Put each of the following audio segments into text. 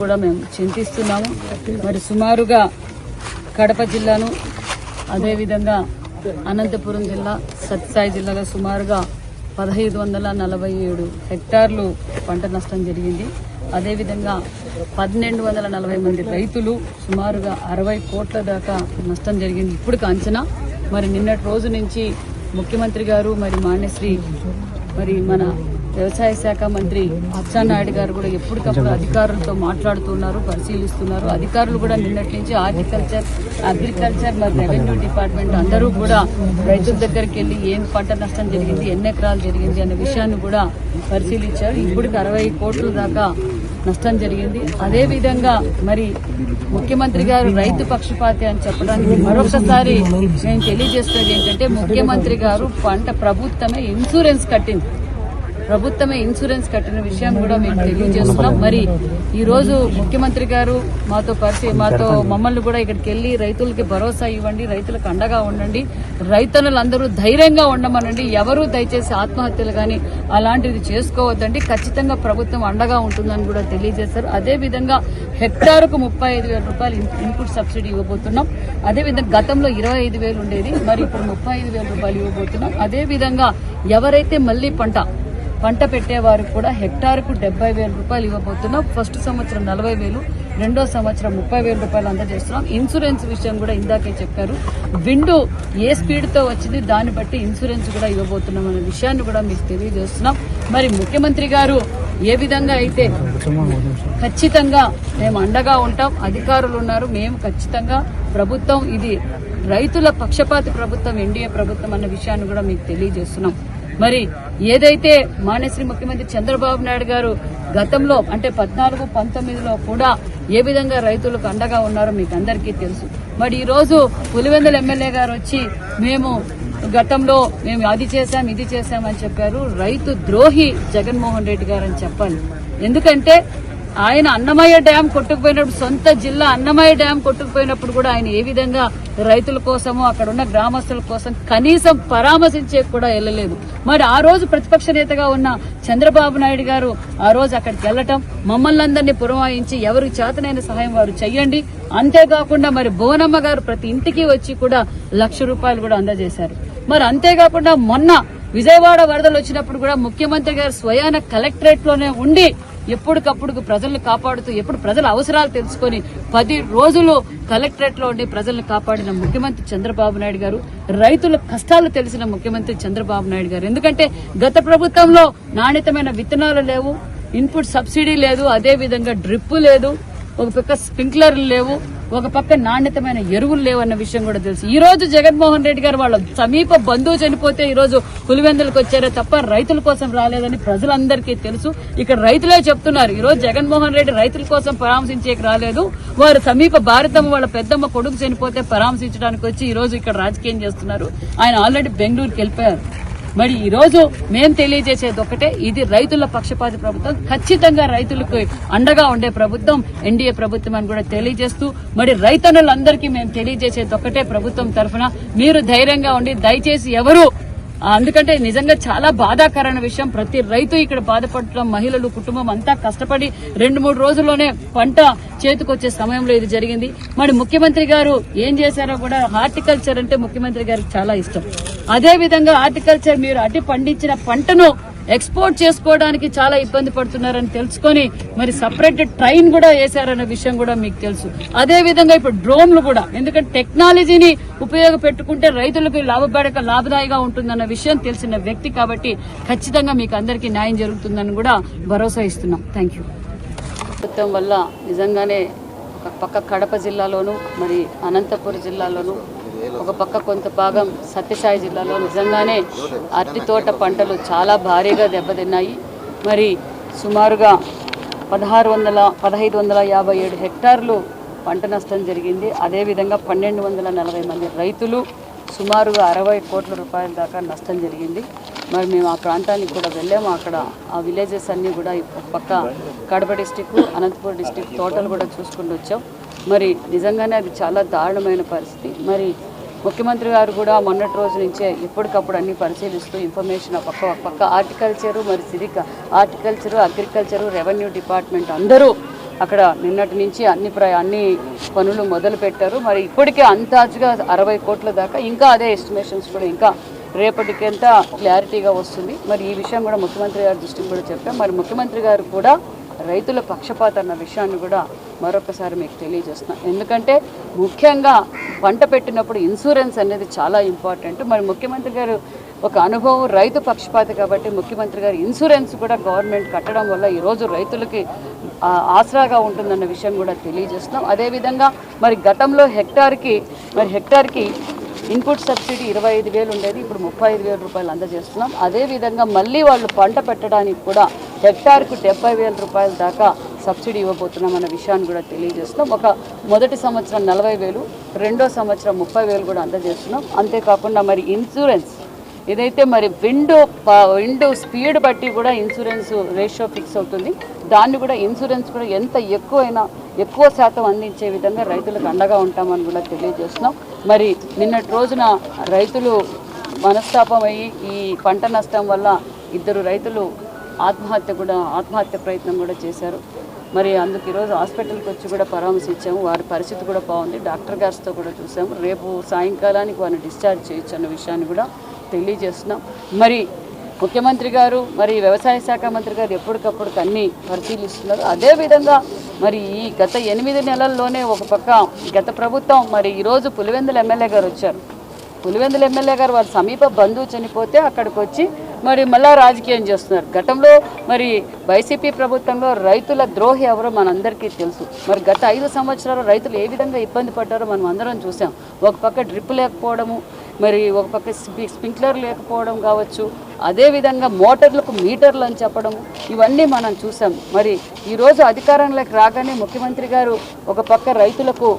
కూడా మేము చింతిస్తున్నాము. మరి సుమారుగా కడప జిల్లాను అదేవిధంగా అనంతపురం జిల్లా సత్యసాయి జిల్లాలో సుమారుగా పదహైదు వందల నలభై ఏడు హెక్టార్లు పంట నష్టం జరిగింది. అదేవిధంగా పన్నెండు వందల నలభై మంది రైతులు సుమారుగా అరవై కోట్ల దాకా నష్టం జరిగింది ఇప్పుడు అంచనా. మరి నిన్నటి రోజు నుంచి ముఖ్యమంత్రి గారు మరి మాన్యశ్రీ మరి మన వ్యవసాయ శాఖ మంత్రి అచ్చెన్నాయుడు గారు కూడా ఎప్పటికప్పుడు అధికారులతో మాట్లాడుతున్నారు పరిశీలిస్తున్నారు. అధికారులు కూడా నిన్నటి నుంచి హార్టికల్చర్ అగ్రికల్చర్ మరి రెవెన్యూ డిపార్ట్మెంట్ అందరూ కూడా రైతుల దగ్గరికి వెళ్ళి ఏం పంట నష్టం జరిగింది ఎన్ని ఎకరాలు జరిగింది అనే విషయాన్ని కూడా పరిశీలించారు. ఇప్పటికి అరవై కోట్ల దాకా నష్టం జరిగింది. అదేవిధంగా మరి ముఖ్యమంత్రి గారు రైతు పక్షపాతి అని చెప్పడానికి మరొకసారి నేను తెలియజేస్తున్నది ఏంటంటే ముఖ్యమంత్రి గారు పంట ప్రభుత్వమే ఇన్సూరెన్స్ కట్టింది. ప్రభుత్వమే ఇన్సూరెన్స్ కట్టిన విషయం కూడా మేము తెలియజేస్తున్నాం. మరి ఈ రోజు ముఖ్యమంత్రి గారు మాతో పరిచయం మాతో మమ్మల్ని కూడా ఇక్కడికి వెళ్ళి రైతులకి భరోసా ఇవ్వండి రైతులకు అండగా ఉండండి రైతన్నులందరూ ధైర్యంగా ఉండమనండి. ఎవరు దయచేసి ఆత్మహత్యలు కానీ అలాంటిది చేసుకోవద్దండి. ఖచ్చితంగా ప్రభుత్వం అండగా ఉంటుందని కూడా తెలియజేశారు. అదే విధంగా ముప్పై ఐదు వేల రూపాయలు ఇన్పుట్ సబ్సిడీ ఇవ్వబోతున్నాం. అదే విధంగా గతంలో ఇరవై ఐదు వేలు ఉండేది మరి ఇప్పుడు ముప్పై ఐదు వేల రూపాయలు ఇవ్వబోతున్నాం. అదే విధంగా ఎవరైతే మళ్ళీ పంట పంట పెట్టేవారికి కూడా హెక్టార్కు డెబ్బై వేల రూపాయలు ఇవ్వబోతున్నాం. ఫస్ట్ సంవత్సరం నలభై వేలు రెండో సంవత్సరం ముప్పై వేల రూపాయలు అందజేస్తున్నాం. ఇన్సూరెన్స్ విషయం కూడా ఇందాకే చెప్పారు. విండో ఏ స్పీడ్తో వచ్చింది దాన్ని బట్టి ఇన్సూరెన్స్ కూడా ఇవ్వబోతున్నాం అనే విషయాన్ని కూడా మీకు తెలియజేస్తున్నాం. మరి ముఖ్యమంత్రి గారు ఏ విధంగా అయితే ఖచ్చితంగా మేము అండగా ఉంటాం అధికారులు ఉన్నారు మేము ఖచ్చితంగా ప్రభుత్వం ఇది రైతుల పక్షపాతి ప్రభుత్వం ఎన్డీఏ ప్రభుత్వం అన్న విషయాన్ని కూడా మీకు తెలియజేస్తున్నాం. మరి ఏదైతే మాన్యశ్రీ ముఖ్యమంత్రి చంద్రబాబు నాయుడు గారు గతంలో అంటే పద్నాలుగు పంతొమ్మిదిలో కూడా ఏ విధంగా రైతులకు అండగా ఉన్నారో మీకు అందరికీ తెలుసు. మరి ఈరోజు పులివెందుల ఎమ్మెల్యే గారు వచ్చి మేము గతంలో మేము అది చేశాం ఇది చేశామని చెప్పారు. రైతు ద్రోహి జగన్మోహన్ రెడ్డి గారు అని చెప్పాలి. ఎందుకంటే ఆయన అన్నమయ్య డ్యాం కొట్టుకుపోయినప్పుడు సొంత జిల్లా అన్నమయ్య డ్యాం కొట్టుకుపోయినప్పుడు కూడా ఆయన ఏ విధంగా రైతుల కోసము అక్కడ ఉన్న గ్రామస్తుల కోసం కనీసం పరామర్శించే కూడా వెళ్ళలేదు. మరి ఆ రోజు ప్రతిపక్ష నేతగా ఉన్న చంద్రబాబు నాయుడు గారు ఆ రోజు అక్కడికి వెళ్ళటం మమ్మల్ని అందరినీ పురమాయించి ఎవరికి చేతనైన సహాయం వారు చెయ్యండి. అంతేకాకుండా మరి భువనమ్మ గారు ప్రతి ఇంటికి వచ్చి కూడా లక్ష రూపాయలు కూడా అందజేశారు. మరి అంతేకాకుండా మొన్న విజయవాడ వరదలు వచ్చినప్పుడు కూడా ముఖ్యమంత్రి గారు స్వయాన కలెక్టరేట్లోనే ఉండి ఎప్పటికప్పుడు ప్రజల్ని కాపాడుతూ ఎప్పుడు ప్రజల అవసరాలు తెలుసుకొని పది రోజులు కలెక్టరేట్లో ఉండి ప్రజల్ని కాపాడిన ముఖ్యమంత్రి చంద్రబాబు నాయుడు గారు రైతుల కష్టాలు తెలిసిన ముఖ్యమంత్రి చంద్రబాబు నాయుడు గారు. ఎందుకంటే గత ప్రభుత్వంలో నాణ్యతమైన విత్తనాలు లేవు ఇన్పుట్ సబ్సిడీ లేదు అదే విధంగా డ్రిప్ లేదు ఒక పక్క స్ప్రింక్లర్లు లేవు ఒక పక్క నాణ్యతమైన ఎరువులు లేవన్న విషయం కూడా తెలుసు. ఈ రోజు జగన్మోహన్ రెడ్డి గారు వాళ్ళ సమీప బంధువు చనిపోతే ఈ రోజు పులివెందులకు వచ్చారే తప్ప రైతుల కోసం రాలేదని ప్రజలందరికీ తెలుసు. ఇక్కడ రైతులే చెప్తున్నారు. ఈ రోజు జగన్మోహన్ రెడ్డి రైతుల కోసం పరామర్శించేకి రాలేదు. వారు సమీప భారతమ్మ వాళ్ళ పెద్దమ్మ కొడుకు చనిపోతే పరామర్శించడానికి వచ్చి ఈ రోజు ఇక్కడ రాజకీయం చేస్తున్నారు. ఆయన ఆల్రెడీ బెంగళూరుకి వెళ్ళిపోయారు. మరి ఈ రోజు మేం తెలియజేసేది ఒకటే ఇది రైతుల పక్షపాతి ప్రభుత్వం. ఖచ్చితంగా రైతులకు అండగా ఉండే ప్రభుత్వం ఎన్డీఏ ప్రభుత్వం అని కూడా తెలియజేస్తూ మరి రైతన్నులందరికీ మేము తెలియజేసేది ఒకటే ప్రభుత్వం తరఫున. మీరు ధైర్యంగా ఉండి దయచేసి ఎవరు అందుకంటే నిజంగా చాలా బాధాకరమైన విషయం. ప్రతి రైతు ఇక్కడ బాధపడటం మహిళలు కుటుంబం అంతా కష్టపడి రెండు మూడు రోజుల్లోనే పంట చేతికొచ్చే సమయంలో ఇది జరిగింది. మరి ముఖ్యమంత్రి గారు ఏం చేశారో కూడా హార్టికల్చర్ అంటే ముఖ్యమంత్రి గారికి చాలా ఇష్టం. అదే విధంగా హార్టికల్చర్ మీరు అటు పండించిన పంటను ఎక్స్పోర్ట్ చేసుకోవడానికి చాలా ఇబ్బంది పడుతున్నారని తెలుసుకొని మరి సపరేట్ ట్రైన్ కూడా వేశారన్న విషయం కూడా మీకు తెలుసు. అదే విధంగా ఇప్పుడు డ్రోన్లు కూడా ఎందుకంటే టెక్నాలజీని ఉపయోగపెట్టుకుంటే రైతులకు లాభపడక లాభదాయిగా ఉంటుందన్న విషయం తెలిసిన వ్యక్తి కాబట్టి ఖచ్చితంగా మీకు అందరికీ న్యాయం జరుగుతుందని కూడా భరోసా ఇస్తున్నాం. థ్యాంక్ యూ ప్రభుత్వం వల్ల నిజంగానే ఒక పక్క కడప జిల్లాలోను మరి అనంతపురం జిల్లాలోను ఒక పక్క కొంత భాగం సత్యసాయి జిల్లాలో నిజంగానే అరటి తోట పంటలు చాలా భారీగా దెబ్బతిన్నాయి. మరి సుమారుగా పదహారు వందల పదహైదు వందల యాభై ఏడు హెక్టార్లు పంట నష్టం జరిగింది. అదేవిధంగా పన్నెండు వందల నలభై మంది రైతులు సుమారుగా అరవై కోట్ల రూపాయల దాకా నష్టం జరిగింది. మరి మేము ఆ ప్రాంతానికి కూడా వెళ్ళాము. అక్కడ ఆ విలేజెస్ అన్నీ కూడా ఒక పక్క కడప డిస్టిక్ అనంతపురం డిస్టిక్ తోటలు కూడా చూసుకుంటూ వచ్చాం. మరి నిజంగానే అది చాలా దారుణమైన పరిస్థితి. మరి ముఖ్యమంత్రి గారు కూడా మొన్నటి రోజు నుంచే ఎప్పటికప్పుడు అన్ని పరిశీలిస్తూ ఇన్ఫర్మేషన్ పక్క పక్క హార్టికల్చరు మరి సిరిక హార్టికల్చరు అగ్రికల్చరు రెవెన్యూ డిపార్ట్మెంట్ అందరూ అక్కడ నిన్నటి నుంచి అన్ని ప్ర అన్ని పనులు మొదలు పెట్టారు. మరి ఇప్పటికే అంతాజుగా అరవై కోట్ల దాకా ఇంకా అదే ఎస్టిమేషన్స్ కూడా ఇంకా రేపటికంత క్లారిటీగా వస్తుంది. మరి ఈ విషయం కూడా ముఖ్యమంత్రి గారి దృష్టికి కూడా చెప్పాం. మరి ముఖ్యమంత్రి గారు కూడా రైతుల పక్షపాత అన్న విషయాన్ని కూడా మరొకసారి మీకు తెలియజేస్తున్నాం. ఎందుకంటే ముఖ్యంగా పంట పెట్టినప్పుడు ఇన్సూరెన్స్ అనేది చాలా ఇంపార్టెంట్. మరి ముఖ్యమంత్రి గారు ఒక అనుభవం రైతు పక్షపాతి కాబట్టి ముఖ్యమంత్రి గారు ఇన్సూరెన్స్ కూడా గవర్నమెంట్ కట్టడం వల్ల ఈరోజు రైతులకి ఆసరాగా ఉంటుందన్న విషయం కూడా తెలియజేస్తున్నాం. అదేవిధంగా మరి గతంలో హెక్టార్కి మరి హెక్టార్కి ఇన్పుట్ సబ్సిడీ ఇరవై ఐదు వేలు ఉండేది ఇప్పుడు ముప్పై ఐదు వేల రూపాయలు అందజేస్తున్నాం. అదేవిధంగా మళ్ళీ వాళ్ళు పంట పెట్టడానికి కూడా హెక్టార్కు డెబ్బై వేల రూపాయల దాకా సబ్సిడీ ఇవ్వబోతున్నాం అన్న విషయాన్ని కూడా తెలియజేస్తున్నాం. ఒక మొదటి సంవత్సరం నలభై వేలు రెండో సంవత్సరం ముప్పై వేలు కూడా అందజేస్తున్నాం. అంతేకాకుండా మరి ఇన్సూరెన్స్ ఇదైతే మరి విండో విండో స్పీడ్ బట్టి కూడా ఇన్సూరెన్స్ రేషియో ఫిక్స్ అవుతుంది. దాన్ని కూడా ఇన్సూరెన్స్ కూడా ఎంత ఎక్కువైనా ఎక్కువ శాతం అందించే విధంగా రైతులకు అండగా ఉంటామని కూడా తెలియజేస్తున్నాం. మరి నిన్నటి రోజున రైతులు మనస్తాపం అయ్యి ఈ పంట నష్టం వల్ల ఇద్దరు రైతులు ఆత్మహత్య కూడా ఆత్మహత్య ప్రయత్నం కూడా చేశారు. మరి అందుకు ఈరోజు హాస్పిటల్కి వచ్చి కూడా పరామర్శించాము. వారి పరిస్థితి కూడా బాగుంది. డాక్టర్ గారితో కూడా చూసాము. రేపు సాయంకాలానికి వారిని డిశ్చార్జ్ చేయొచ్చు అన్న విషయాన్ని కూడా తెలియజేస్తున్నాం. మరి ముఖ్యమంత్రి గారు మరి వ్యవసాయ శాఖ మంత్రి గారు ఎప్పటికప్పుడు అన్ని పరిశీలిస్తున్నారు. అదేవిధంగా మరి ఈ గత ఎనిమిది నెలల్లోనే ఒక పక్క గత ప్రభుత్వం మరి ఈరోజు పులివెందుల ఎమ్మెల్యే గారు వచ్చారు. పులివెందుల ఎమ్మెల్యే గారు వారి సమీప బంధువు చనిపోతే అక్కడికి వచ్చి మరి మళ్ళా రాజకీయం చేస్తున్నారు. గతంలో మరి వైసీపీ ప్రభుత్వంలో రైతుల ద్రోహి ఎవరో మనందరికీ తెలుసు. మరి గత ఐదు సంవత్సరాలు రైతులు ఏ విధంగా ఇబ్బంది పడ్డారో మనం అందరం చూసాం. ఒక పక్క డ్రిప్ లేకపోవడము మరి ఒక పక్క స్పి- స్ప్రింక్లర్ లేకపోవడం కావచ్చు అదేవిధంగా మోటార్లకు మీటర్లు అని చెప్పడం ఇవన్నీ మనం చూసాం. మరి ఈరోజు అధికారంలోకి రాగానే ముఖ్యమంత్రి గారు ఒక పక్క రైతులకు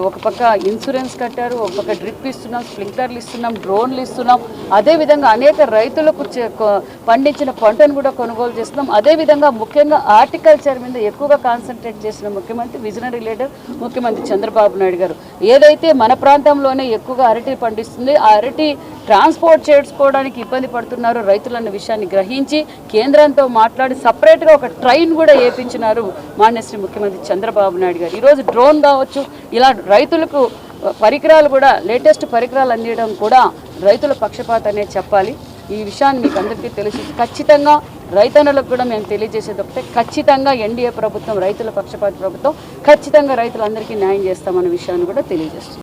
ఒక పక్క ఇన్సూరెన్స్ కట్టారు ఒక పక్క డ్రిప్ ఇస్తున్నాం స్ప్రింక్లర్లు ఇస్తున్నాం డ్రోన్లు ఇస్తున్నాం. అదేవిధంగా అనేక రైతులకు చే- పండించిన పంటను కూడా కొనుగోలు చేస్తున్నాం. అదేవిధంగా ముఖ్యంగా హార్టికల్చర్ మీద ఎక్కువగా కాన్సన్ట్రేట్ చేసిన ముఖ్యమంత్రి విజనరీ లీడర్ ముఖ్యమంత్రి చంద్రబాబు నాయుడు గారు. ఏదైతే మన ప్రాంతంలోనే ఎక్కువగా అరటి పండిస్తుంది ఆ అరటి ట్రాన్స్పోర్ట్ చేసుకోవడానికి ఇబ్బంది పడుతున్నారు. రైతులన్న విషయాన్ని గ్రహించి కేంద్రంతో మాట్లాడి సపరేట్గా ఒక ట్రైన్ కూడా వేయించినారు మాన్యశ్రీ ముఖ్యమంత్రి చంద్రబాబు నాయుడు గారు. ఈరోజు డ్రోన్ కావచ్చు ఇలా రైతులకు పరికరాలు కూడా లేటెస్ట్ పరికరాలు అందించడం కూడా రైతుల పక్షపాతనే చెప్పాలి. ఈ విషయాన్ని మీకు అందరికీ తెలిసి ఖచ్చితంగా రైతన్నలకు కూడా మేము తెలియజేసేది ఒకటే. ఖచ్చితంగా ఎన్డీఏ ప్రభుత్వం రైతుల పక్షపాత ప్రభుత్వం ఖచ్చితంగా రైతులందరికీ న్యాయం చేస్తామన్న విషయాన్ని కూడా తెలియజేస్తుంది.